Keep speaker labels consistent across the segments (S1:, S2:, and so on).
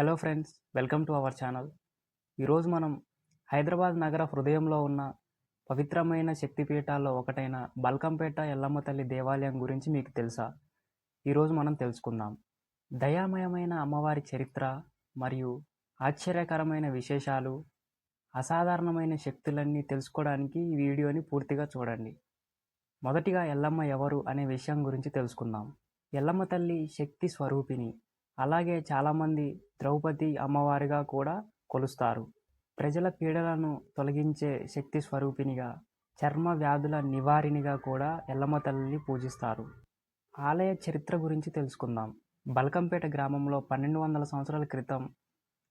S1: Hello friends welcome to our channel ఈరోజు మనం హైదరాబాద్ నగర హృదయంలో ఉన్న పవిత్రమైన శక్తిపీఠాల్లో ఒకటైన బల్కంపేట ఎల్లమ్మ తల్లి దేవాలయం గురించి మీకు తెలుసా? ఈరోజు మనం తెలుసుకుందాం. దయామయమైన అమ్మవారి చరిత్ర మరియు ఆశ్చర్యకరమైన విశేషాలు అసాధారణమైన శక్తులన్నీ తెలుసుకోవడానికి ఈ వీడియోని పూర్తిగా చూడండి. మొదటిగా ఎల్లమ్మ ఎవరు అనే విషయం గురించి తెలుసుకుందాం. ఎల్లమ్మ తల్లి శక్తి స్వరూపిణి. అలాగే చాలామంది ద్రౌపది అమ్మవారిగా కూడా కొలుస్తారు. ప్రజల పీడలను తొలగించే శక్తి స్వరూపినిగా చర్మ వ్యాధుల నివారిణిగా కూడా ఎల్లమ్మ తల్లిని పూజిస్తారు. ఆలయ చరిత్ర గురించి తెలుసుకుందాం. బల్కంపేట గ్రామంలో పన్నెండు వందల సంవత్సరాల క్రితం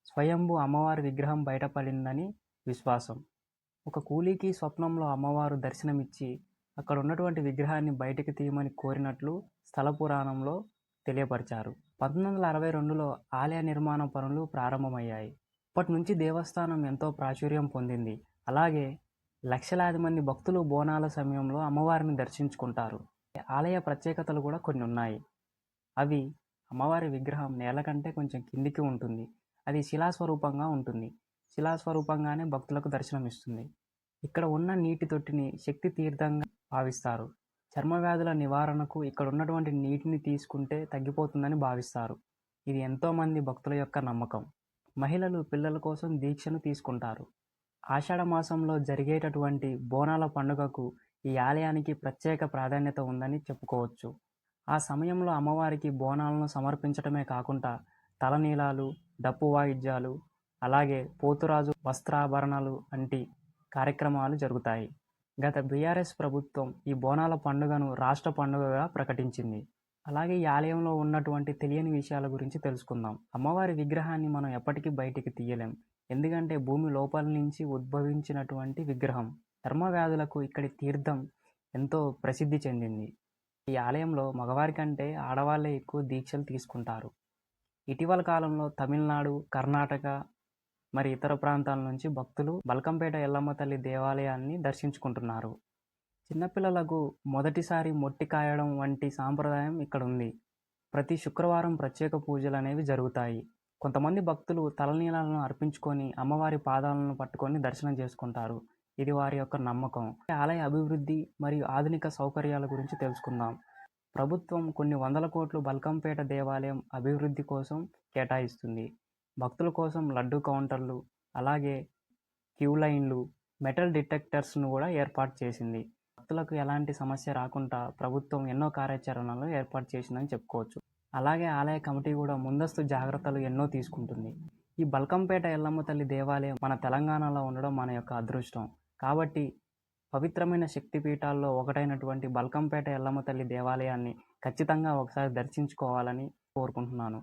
S1: స్వయంభు అమ్మవారి విగ్రహం బయటపడిందని విశ్వాసం. ఒక కూలీకి స్వప్నంలో అమ్మవారు దర్శనమిచ్చి అక్కడ ఉన్నటువంటి విగ్రహాన్ని బయటకు తీయమని కోరినట్లు స్థల పురాణంలో తెలియపరిచారు. పంతొమ్మిది వందల అరవై రెండులో ఆలయ నిర్మాణ పనులు ప్రారంభమయ్యాయి. అప్పటి నుంచి దేవస్థానం ఎంతో ప్రాచుర్యం పొందింది. అలాగే లక్షలాది మంది భక్తులు బోనాల సమయంలో అమ్మవారిని దర్శించుకుంటారు. ఆలయ ప్రత్యేకతలు కూడా కొన్ని ఉన్నాయి. అవి అమ్మవారి విగ్రహం నేల కంటే కొంచెం కిందికి ఉంటుంది. అది శిలాస్వరూపంగా ఉంటుంది. శిలాస్వరూపంగానే భక్తులకు దర్శనమిస్తుంది. ఇక్కడ ఉన్న నీటి తొట్టిని శక్తి తీర్థంగా భావిస్తారు. చర్మ వ్యాధుల నివారణకు ఇక్కడ ఉన్నటువంటి నీటిని తీసుకుంటే తగ్గిపోతుందని భావిస్తారు. ఇది ఎంతోమంది భక్తుల యొక్క నమ్మకం. మహిళలు పిల్లల కోసం దీక్షను తీసుకుంటారు. ఆషాఢ మాసంలో జరిగేటటువంటి బోనాల పండుగకు ఈ ఆలయానికి ప్రత్యేక ప్రాధాన్యత ఉందని చెప్పుకోవచ్చు. ఆ సమయంలో అమ్మవారికి బోనాలను సమర్పించడమే కాకుండా తలనీలాలు డప్పు వాయిద్యాలు అలాగే పోతురాజు వస్త్రాభరణాలు వంటి కార్యక్రమాలు జరుగుతాయి. గత బీఆర్ఎస్ ప్రభుత్వం ఈ బోనాల పండుగను రాష్ట్ర పండుగగా ప్రకటించింది. అలాగే ఈ ఆలయంలో ఉన్నటువంటి తెలియని విషయాల గురించి తెలుసుకుందాం. అమ్మవారి విగ్రహాన్ని మనం ఎప్పటికీ బయటికి తీయలేం. ఎందుకంటే భూమి లోపల నుంచి ఉద్భవించినటువంటి విగ్రహం ధర్మవ్యాధులకు ఇక్కడి తీర్థం ఎంతో ప్రసిద్ధి చెందింది. ఈ ఆలయంలో మగవారి కంటే ఆడవాళ్ళే ఎక్కువ దీక్షలు తీసుకుంటారు. ఇటీవల కాలంలో తమిళనాడు కర్ణాటక మరి ఇతర ప్రాంతాల నుంచి భక్తులు బల్కంపేట ఎల్లమ్మ తల్లి దేవాలయాన్ని దర్శించుకుంటున్నారు. చిన్నపిల్లలకు మొదటిసారి మొట్టి కాయడం వంటి సాంప్రదాయం ఇక్కడ ఉంది. ప్రతి శుక్రవారం ప్రత్యేక పూజలు అనేవి జరుగుతాయి. కొంతమంది భక్తులు తలనీలాలను అర్పించుకొని అమ్మవారి పాదాలను పట్టుకొని దర్శనం చేసుకుంటారు. ఇది వారి యొక్క నమ్మకం. ఆలయ అభివృద్ధి మరియు ఆధునిక సౌకర్యాల గురించి తెలుసుకుందాం. ప్రభుత్వం కొన్ని వందల కోట్లు బల్కంపేట దేవాలయం అభివృద్ధి కోసం కేటాయిస్తుంది. భక్తుల కోసం లడ్డు కౌంటర్లు అలాగే క్యూ లైన్లు మెటల్ డిటెక్టర్స్ను కూడా ఏర్పాటు చేసింది. భక్తులకు ఎలాంటి సమస్య రాకుండా ప్రభుత్వం ఎన్నో కార్యాచరణలు ఏర్పాటు చేసిందని చెప్పుకోవచ్చు. అలాగే ఆలయ కమిటీ కూడా ముందస్తు జాగ్రత్తలు ఎన్నో తీసుకుంటుంది. ఈ బల్కంపేట ఎల్లమ్మ తల్లి దేవాలయం మన తెలంగాణలో ఉండడం మన యొక్క అదృష్టం. కాబట్టి పవిత్రమైన శక్తిపీఠాల్లో ఒకటైనటువంటి బల్కంపేట ఎల్లమ్మ తల్లి దేవాలయాన్ని ఖచ్చితంగా ఒకసారి దర్శించుకోవాలని కోరుకుంటున్నాను.